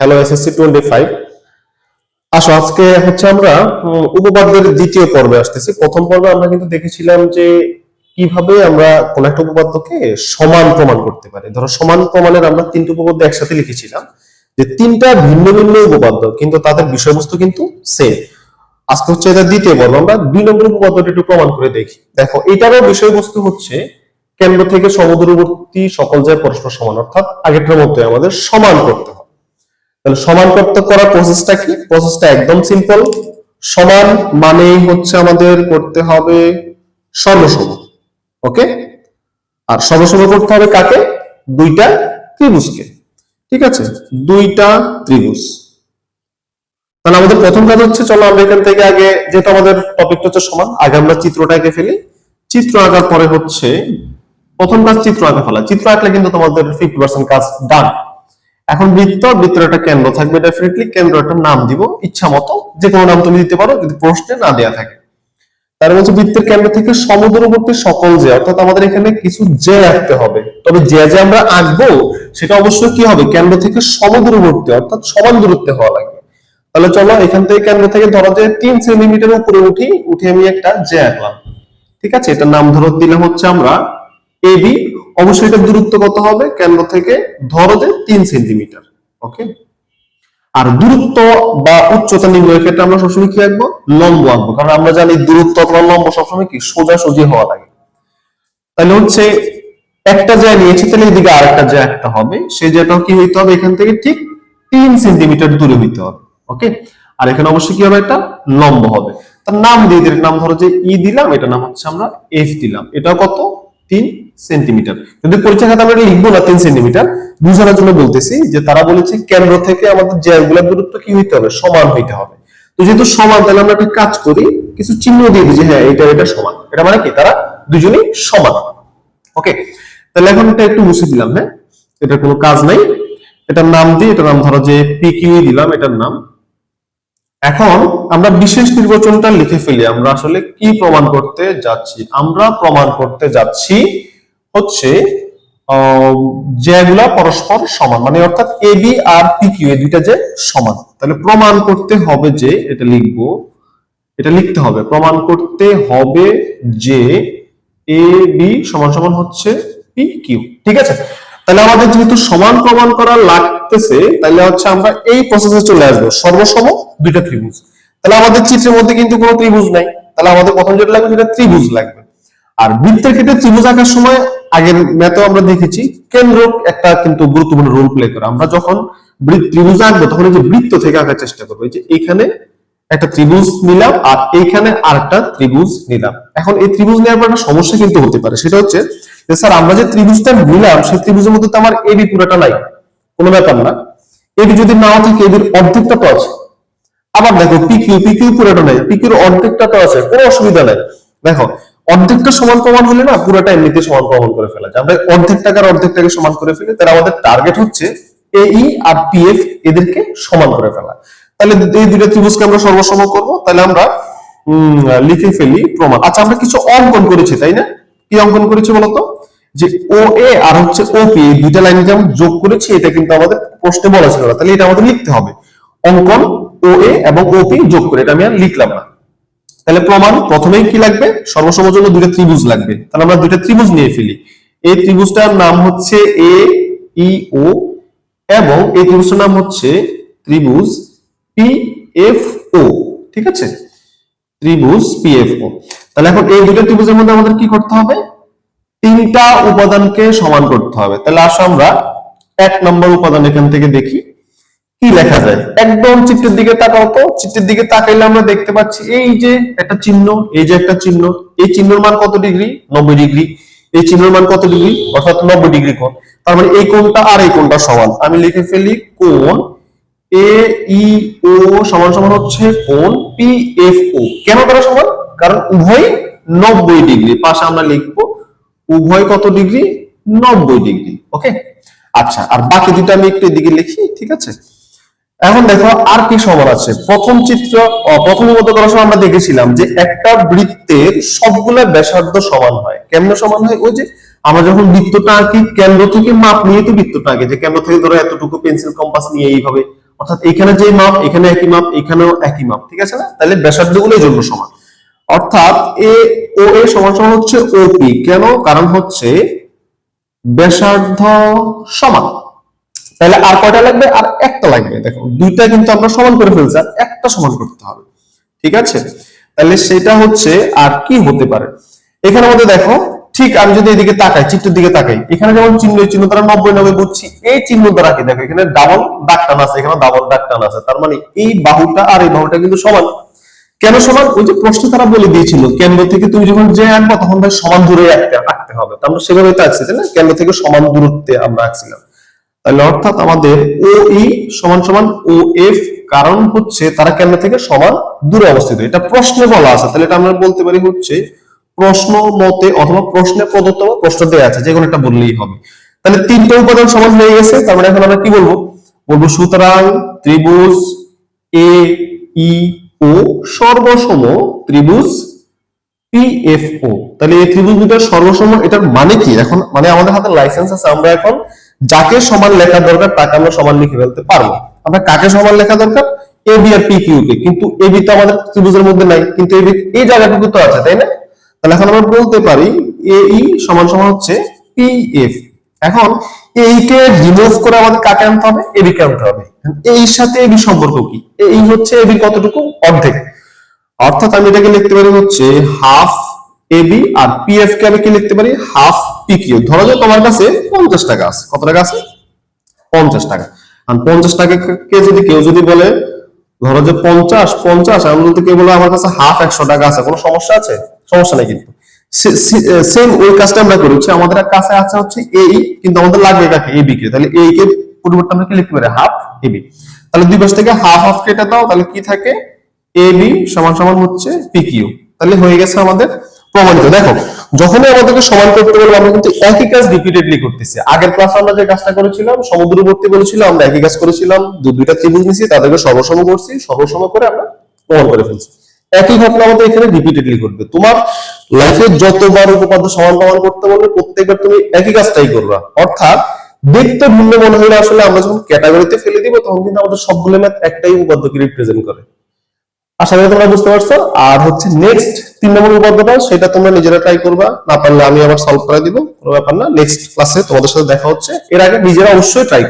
Hello SSC twenty five আসো, আজকে হচ্ছে আমরা উপপাদ্যের দ্বিতীয় পর্বে আসতেছি। প্রথম পর্বে আমরা কিন্তু দেখেছিলাম যে কীভাবে আমরা কোন একটা উপপাদ্যকে সমান প্রমাণ করতে পারি। ধরো, সমান প্রমাণের আমরা তিনটি উপপাদ্য একসাথে লিখেছিলাম যে তিনটা ভিন্ন ভিন্ন উপপাদ্য, কিন্তু তাদের বিষয়বস্তু কিন্তু সেম আজকে হচ্ছে এটা দ্বিতীয় পর্ব, আমরা দুই নম্বর উপপাদ্যটা একটু প্রমাণ করে দেখি। দেখো, এটারও বিষয়বস্তু হচ্ছে কেন্দ্র থেকে সমুদ্রবর্তী সকল জায়গায় পরস্পর সমান, অর্থাৎ আগেরটার মধ্যে আমাদের সমান করতে হবে। তাহলে সমান করতে করার প্রসেসটা কি? প্রসেসটা একদম সিম্পল সমান মানেই হচ্ছে আমাদের করতে হবে সর্বসম ওকে আর সর্বসম করতে হবে কাকে? দুইটা ত্রিভুজকে, ঠিক আছে? দুইটা ত্রিভুজ। তাহলে আমাদের প্রথম কাজ হচ্ছে, চলো আমরা এখান থেকে আগে যেহেতু আমাদের টপিকটা হচ্ছে সমান, আগে আমরা চিত্রটা এঁকে ফেলি। চিত্র আঁকার পরে হচ্ছে, প্রথম কাজ চিত্র আঁকা ফেলা। চিত্র আঁকলে কিন্তু তোমাদের ফিফটি পার্সেন্ট কাজ ডান এখন বৃত্ত বৃত্তের একটা কেন্দ্র থাকবে ডেফিনেটলি কেন্দ্র একটা নাম দিব ইচ্ছা মতো যে কোনো নাম তুমি দিতে পারো, যদি প্রশ্নে না দেয়া থাকে। তার মধ্যে বৃত্তের কেন্দ্র থেকে সমুদ্রবর্তী সকল যে, অর্থাৎ আমাদের এখানে কিছু যে রাখতে হবে। তবে যে যে আমরা আঁকবো, সেটা অবশ্যই কি হবে? কেন্দ্র থেকে সমুদ্রবর্তী, অর্থাৎ সমান দূরত্বে হওয়া লাগবে। তাহলে চলো, এখান থেকে কেন্দ্র থেকে ধরা যায় তিন সেন্টিমিটার উপরে উঠি, উঠে আমি একটা যে আঁকলাম। ঠিক আছে? এটার নাম ধরো দিলাম হচ্ছে আমরা এবি অবশ্যই এটা দূরত্ব কত হবে, কেন্দ্র থেকে ধরো যে তিন সেন্টিমিটার ওকে আর দূরত্ব বা উচ্চতা নির্ণয়ের ক্ষেত্রে আমরা সবসময় কি আঁকবো লম্ব আঁকবো, কারণ আমরা জানি দূরত্ব অথবা লম্ব সবসময় কি? সোজা সোজি হওয়া লাগে। তাহলে হচ্ছে একটা জায়গা নিয়েছি, তাহলে এদিকে আরেকটা জায়গা একটা হবে সেই জায়গাটাও কি হইতে হবে? এখান থেকে ঠিক তিন সেন্টিমিটার দূরে হইতে হবে ওকে আর এখানে অবশ্যই কি হবে? একটা লম্ব হবে। তার নাম দিয়ে দিলে নাম ধরো যে ই দিলাম এটা নাম হচ্ছে আমরা এফ দিলাম। এটা কত? তিন সেন্টিমিটার। যদি পরীক্ষা খাতা আমরা এটা লিখব না তিন সেন্টিমিটার, বুঝানোর জন্য বলতেছি যে তারা বলেছে কেন্দ্র থেকে আমাদের জায়গাগুলোর দূরত্ব কি হইতে হবে? সমান হইতে হবে। তো যেহেতু সমান, তাহলে আমরা একটা কাজ করি, কিছু চিহ্ন দিয়ে দিই যে হ্যাঁ এটা এটা সমান। এটা মানে কি? তারা দুজনেই সমান। ওকে তাহলে এখন এটা একটু মুছে দিলাম হ্যাঁ? এটার কোনো কাজ নাই। এটার নাম দিই এটার নাম ধরো যে পিকিউ দিলাম, এটার নাম। এখন আমরা বিশেষ নির্বাচনটা লিখে ফেলি। আমরা আসলে কি প্রমাণ করতে যাচ্ছি? আমরা প্রমাণ করতে যাচ্ছি হচ্ছে যেগুলা পরস্পর সমান মানে অর্থাৎ এ বি আর পি কিউ এই দুইটা যে সমান। তাহলে প্রমাণ করতে হবে যে এটা লিখব, এটা লিখতে হবে। প্রমাণ করতে হবে যে এ বি সমান সমান হচ্ছে পি কিউ ঠিক আছে? তাহলে আমাদের যেহেতু সমান প্রমাণ করা লাগতেছে, তাহলে হচ্ছে আমরা এই প্রসেসে চলে আসব। সর্বসম দুইটা ত্রিভুজ। তাহলে আমাদের চিত্রের মধ্যে কিন্তু কোনো ত্রিভুজ নাই। তাহলে আমাদের প্রথম যেটা লাগবে সেটা ত্রিভুজ লাগবে। আর বৃত্তের ক্ষেত্রে ত্রিভুজ আঁকার সময় আগের ম্যাথেও আমরা দেখেছি, কেন্দ্র একটা কিন্তু গুরুত্বপূর্ণ রোল প্লে করে। আমরা যখন ত্রিভুজ আঁকবো, তখন এই যে বৃত্ত থেকে আঁকার চেষ্টা করব, এই যে এখানে একটা ত্রিভুজ নিলাম আর এইখানে আরেকটা ত্রিভুজ নিলাম। এখন এই ত্রিভুজ নেওয়ার পর একটা সমস্যা কিন্তু হতে পারে, সেটা হচ্ছে যে স্যার, আমরা যে ত্রিভুজটা নিলাম, সেই ত্রিভুজের মধ্যে তো আমার এবি পুরোটা নাই, কোনো ব্যাপার না। এবি যদি নাও থাকে এবির অর্ধেকটা তো আছে। আবার দেখো পিকিউ পিকিউ পুরোটা নাই পিকিউর অর্ধেকটা তো আছে, কোনো অসুবিধা নাই। দেখো অর্ধেকটা সমান প্রমাণ হলে না পুরোটা এমনিতে সমান প্রমাণ করে ফেলা যায়। আমরা অর্ধেক টাকার অর্ধেকটাকে সমান করে ফেলি তাহলে আমাদের টার্গেট হচ্ছে এই আর পিএফ এদেরকে সমান করে ফেলা। তাহলে এই দুইটা ত্রিভুজকে আমরা সর্বসম করব। তাহলে আমরা লিখে ফেলি প্রমাণ। আচ্ছা আমরা কিছু অঙ্কন করেছি, তাই না? কি অঙ্কন করেছি বলতো? যে ও এ আর হচ্ছে ও পি এই দুইটা লাইন যে আমরা যোগ করেছি, এটা কিন্তু আমাদের প্রশ্নে বলা ছিল না। তাহলে এটা আমাদের লিখতে হবে। অঙ্কন ও এ এবং ও পি যোগ করে, এটা আমি আর লিখলাম না। তাহলে প্রমাণ, প্রথমেই কি লাগবে? সর্বসমের জন্য দুইটা ত্রিভুজ লাগবে। তাহলে আমরা দুইটা ত্রিভুজ নিয়ে ফেলি। এই ত্রিভুজটার নাম হচ্ছে এ ই ও এবং এই ত্রিভুজটার নাম হচ্ছে ত্রিভুজ পি এফ ও ঠিক আছে? ত্রিভুজ পি এফ ও তাহলে এখন এই দুটো ত্রিভুজের মধ্যে আমাদের কি করতে হবে? তিনটা উপাদানকে সমান করতে হবে। তাহলে আসো আমরা এক নম্বর উপাদান এখান থেকে দেখি। কি লেখা যায়? একদম চিত্রের দিকে তাকাও তো, চিত্রের দিকে তাকাইলে আমরা দেখতে পাচ্ছি, এই যে একটা চিহ্ন, এই যে একটা চিহ্ন, এই চিহ্নের মান কত ডিগ্রি? নব্বই ডিগ্রি। এই চিহ্নের মান কত ডিগ্রি? অর্থাৎ নব্বই ডিগ্রি কোণ। তার মানে এই কোণটা আর এই কোণটা সমান। আমি লিখে ফেলি কোণ, এ, ই, ও সমান সমান হচ্ছে কোণ, পি, এফ, ও। কেন তারা সমান? কারণ উভয় নব্বই ডিগ্রি। পাশে আমরা লিখব, উভয় কত ডিগ্রি? নব্বই ডিগ্রি। ওকে? আচ্ছা আর বাকি দুটো আমি একটু এদিকে লিখি, ঠিক আছে? এখন দেখো আর কি সমান আছে। প্রথম চিত্র প্রথম করার সময় আমরা দেখেছিলাম যে একটা বৃত্তের সবগুলা ব্যাসার্ধ সমান হয়। কেমনে সমান হয় ওই যে আমরা যখন বৃত্তটা আঁকি কেন্দ্র থেকে মাপ নিয়ে তো বৃত্তটা আঁকি যে কেন্দ্র থেকে ধরো এতটুকু পেন্সিল কম্পাস নিয়ে এইভাবে, অর্থাৎ এখানে যে মাপ, এখানে একই মাপ, এখানেও একই মাপ, ঠিক আছে না? তাহলে ব্যাসার্ধগুলো এই জন্য সমান। অর্থাৎ এ, ও, এ সমান সমান হচ্ছে ওপি কেন? কারণ হচ্ছে ব্যাসার্ধ সমান। তাহলে আর কয়টা লাগবে? আর একটা লাগবে, দেখো। দুইটা কিন্তু আমরা সমান করে ফেলছি, আর একটা সমান করতে হবে। ঠিক আছে? তাহলে সেটা হচ্ছে আর কি হতে পারে? এখানে মধ্যে দেখো, ঠিক আমি যদি এদিকে তাকাই, চিত্রের দিকে তাকাই, এখানে যেমন চিহ্ন চিহ্ন দ্বারা নব্বই নব্বই বুঝছি, এই চিহ্ন দ্বারা কি? দেখো, এখানে ডাবল দাগ টান আছে, এখানে ডাবল দাগ টান আছে। তার মানে এই বাহুটা আর এই বাহুটা কিন্তু সমান। কেন সমান? ওই যে প্রশ্ন তারা বলে দিয়েছিল, কেন্দ্র থেকে তুমি যখন যে আঁকবা, তখন ভাই সমান দূরে আঁকতে আঁকতে হবে। তো আমরা সেভাবে তো আঁকছি না? কেন্দ্র থেকে সমান দূরত্বে আমরা আঁকছিলাম। তাহলে অর্থাৎ আমাদের ও ই সমান সমান ও কারণ হচ্ছে তারা কেন্দ্র থেকে সমান দূরে অবস্থিত। এটা প্রশ্নে বলা আছে। তাহলে এটা আমরা বলতে পারি হচ্ছে প্রশ্ন মতে অথবা প্রশ্নে প্রদত্ত প্রশ্ন দেওয়া আছে যে কোনো একটা বললেই হবে। তাহলে তিনটে উপাদান সমান হয়ে গেছে, তার মানে এখন আমরা কি বলব? বলব সুতরাং ত্রিভুজ এ ই ও সর্বসম ত্রিভুজ পিএফও তাহলে এই ত্রিভুজ দুটার সর্বসম, এটার মানে কি? এখন মানে আমাদের হাতে লাইসেন্স আছে, আমরা এখন যাকে সমান লেখা দরকার তাকে আমরা সমান লিখে ফেলতে পারব। আমরা কাকে সমান লেখা দরকার? এ বি আর পি কিউ কে কিন্তু এ বি তো আমাদের ত্রিভুজের মধ্যে নাই। কিন্তু এবি এই জায়গাটুকু তো আছে, তাই না? তাহলে এখন আমরা বলতে পারি এ ই সমান সমান হচ্ছে পি এফ এখন এই কে রিমুভ করে আমাদের কাকে আনতে হবে? এবি কে আনতে হবে। এই সাথে এ বি সম্পর্ক কি? এই হচ্ছে এ বি কতটুকু? অর্ধেক। অর্থাৎ আমি এটাকে লিখতে পারি হচ্ছে হাফ এবি আর পিএফ কে আমি কি লিখতে পারি? হাফ পি কিউ ধরো যে তোমার কাছে পঞ্চাশ টাকা আছে। কত টাকা আছে? পঞ্চাশ টাকা। আর পঞ্চাশ টাকা কে যদি কেউ যদি বলে, ধরো যে পঞ্চাশ পঞ্চাশ, আমি যদি কেউ বলে আমার কাছে হাফ একশো টাকা আছে। কোনো সমস্যা আছে? সমস্যা নেই কিন্তু। সেম ওই কাজটা আমরা করি। হচ্ছে আমাদের কাছে আছে হচ্ছে এই কিন্তু আমাদের লাগবে কাকে এবি কে। তাহলে এই কে পরিবর্তন আমরা কি লিখতে পারি? হাফ এবি তাহলে দুই পাশ থেকে হাফ হাফ কেটে দাও। তাহলে কি থাকে? এবি সমান সমান হচ্ছে পিকিউ তাহলে হয়ে গেছে আমাদের প্রমাণিত। দেখো, যখনই আমাদেরকে সমান করতে বলব, আমরা কিন্তু একই কাজ রিপিটেডলি করতেছি। আগের ক্লাসে আমরা যে কাজটা করেছিলাম, সমুদ্রবর্তী বলেছিলাম আমরা একই কাজ করেছিলাম দুইটা ত্রিভুজ নিয়েছি তাদেরকে সর্বসম করছি, সর্বসম করে আমরা প্রমাণ করে ফেলছি। একই ঘটনা আমাদের এখানে রিপিটেডলি ঘটবে। তোমার লাইফে যতবার উপপাদ্য সমান প্রমাণ করতে বলবে, প্রত্যেকবার তুমি একই কাজটাই করবা। অর্থাৎ দেখতে ভিন্ন মনে হলে আসলে আমরা যখন ক্যাটাগরিতে ফেলে দিব, তখন কিন্তু আমাদের সবগুলো ম্যাথ একটাই উপপাদ্যকে রিপ্রেজেন্ট করে। আশা করি তোমরা বুঝতে পারছ। আর হচ্ছে নেক্সট তিন নম্বর উপপাদ্যটা, সেটা তোমরা নিজেরা ট্রাই করবা। না পারলে আমি আবার সলভ করে দিব, কোনো ব্যাপার না। নেক্সট ক্লাসে তোমাদের সাথে দেখা হচ্ছে। এর আগে নিজেরা অবশ্যই ট্রাই